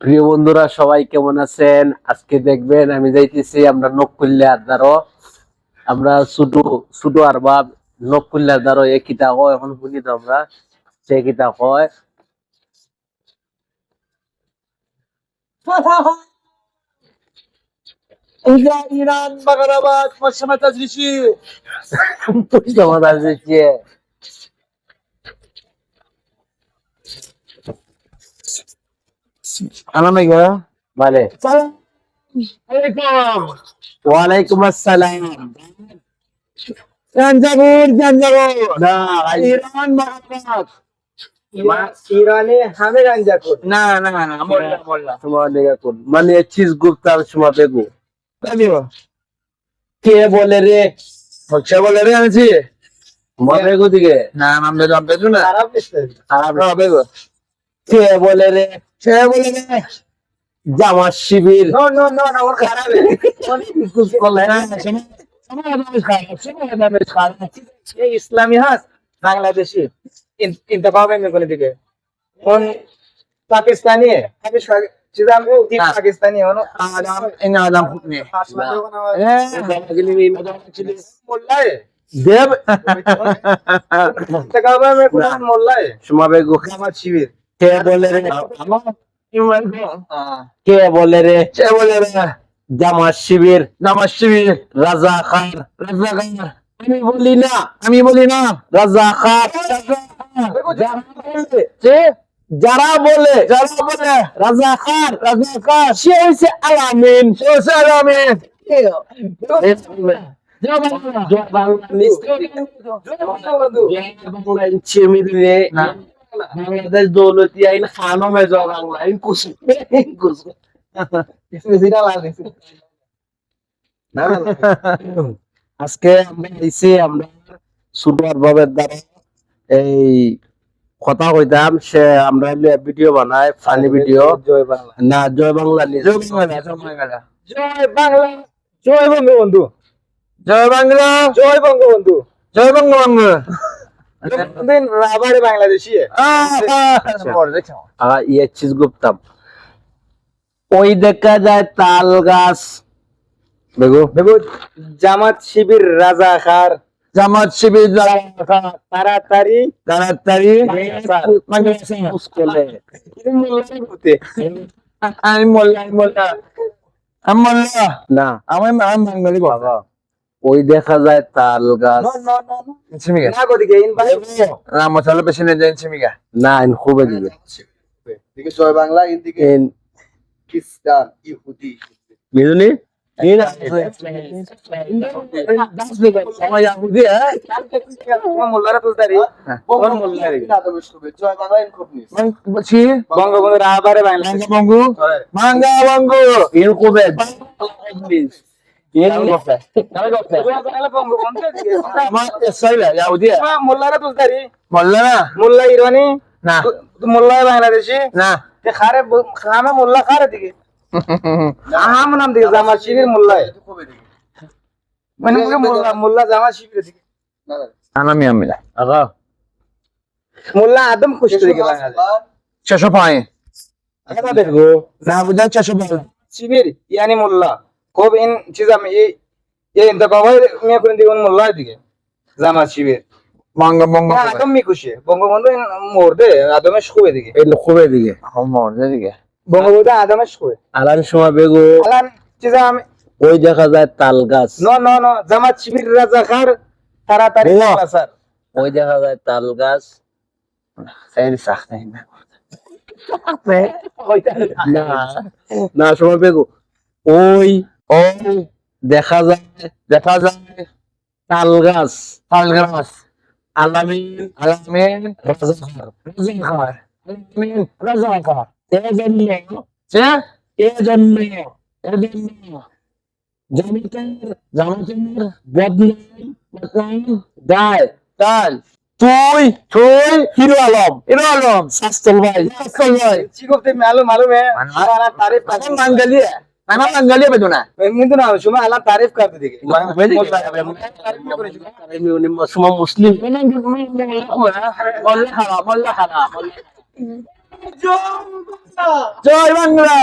প্রিয় বন্ধুরা সবাই কেমন আছেন? আজকে দেখবেন আমি যাইতেছি আমরা নকুল্লার দ্বারো আমরা শুধু শুধু আর বাপ নকুল্লার দ্বারো এ কিতা কয়? এখন শুনি তো আমরা সে কিতা কয়? ইরান ভালো ওয়ালাইকুম আসসালাম। জাঞ্জাবুর জাঞ্জাবুর না ইরান মহাপাত না না না হ্যাঁ, মানে চিজ গুপ্তার সময় পেগু কে বলে রে? কে বলে রে আনছি। মনে দিকে। না নাম বেজু না। খারাপ খারাপ কে বলে রে বলে রে জামার শিবির। ইসলামী হাস বাংলাদেশি। পাবে দিকে কোন পাকিস্তানি? শিবির। কে বলে রে? কে বলে রে? বলে জামাত শিবির। জামাত শিবির। রাজা খান। রাজা গান আমি বলি না আমি বলি না। রাজা খান। যারা বলে। যারা বলে। রাজা খান। রাজা খান। সে হচ্ছে আলামিন। সে হচ্ছে আলামিন। বাংলাদেশ দৌলতি আইন খানো মেজো বাংলা আইন কুসু কুসু আজকে আমরা আইছি আমরা সুপার বাবের দ্বারা এই কথা কইতাম সে আমরা ভিডিও বানাই ফানি ভিডিও জয় বাংলা না জয় বাংলা নিয়ে জয় বাংলা জয় বাংলা জয় বাংলা জয় বঙ্গবন্ধু জয় বাংলা জয় বঙ্গবন্ধু জয় বঙ্গবন্ধু ইয়ে চিজ গুপ্তাম ওই দেখা যায় তাল গাছ। দেখো দেখো জামাত শিবির রাজা খার। জামাত শিবির তাড়াতাড়ি। তাড়াতাড়ি। আমি মোল্লা আমি মোল্লা। আমি মোল্লা। না। আমি আমি বাঙালি বাবা। ওই দেখা যায় তাল গাছ চিমিগা না গো দিকে ইন ভাই না ইন জয় বাংলা খ্রিস্টান ইহুদি বাংলা খুব বলছি বঙ্গবন্ধু বাংলা বঙ্গু মাঙ্গা বঙ্গু ইন মোল্লা না? মোল্লা ইরানি। না। মোল্লা বাংলাদেশি। না। খারে খামে মোল্লা খারে দিকে। আহাম নাম দিকে জামা শিবির মোল্লা খুবই দিকে মানে মোল্লা মোল্লা জামা শিবির দিকে। না না আনামি আমিলা। আগা মোল্লা আদম খুশি দিকে বাংলাদেশ। ছশো পাঁচ দেখো। না বুঝা ছশো পাঁচ শিবির ইয়ানি মোল্লা। খুব ইন চিজাম এই এই কবাই মিয়া করে দিকে মোল্লা দিকে জামা শিবির। বঙ্গ বঙ্গ আদম মি খুশি বঙ্গবন্ধু মোর দে আদমের শুয়ে দিকে। ইন খুবই দিকে। মোর দিকে। বঙ্গবন্ধু আদমের শুয়ে আলান সময় বেগো। আলান চিজাম ওই দেখা যায় তাল গাছ। No no no Jamaat Shibir রাজা খার তাড়াতাড়ি। স্যার ওই দেখা যায় তাল গাছ। সেই সাখ নাই না। না না সময় বেগো। ওই ও দেখা যায় দেখা যায় তাল গাছ তাল গাছ আলামিন আলামিন আলামিন আলম হিরো আলম শাস্তল ভাই শাস্তল ভাই। চিকোতে মালুম মালুম হ্যাঁ তারে পাগল বাঙালি হ্যাঁ আমার বাঙালি বেদনা বেদনা সুমা আল্লাহ তারিফ করতে দেখি সুমা মুসলিম জয় বাংলা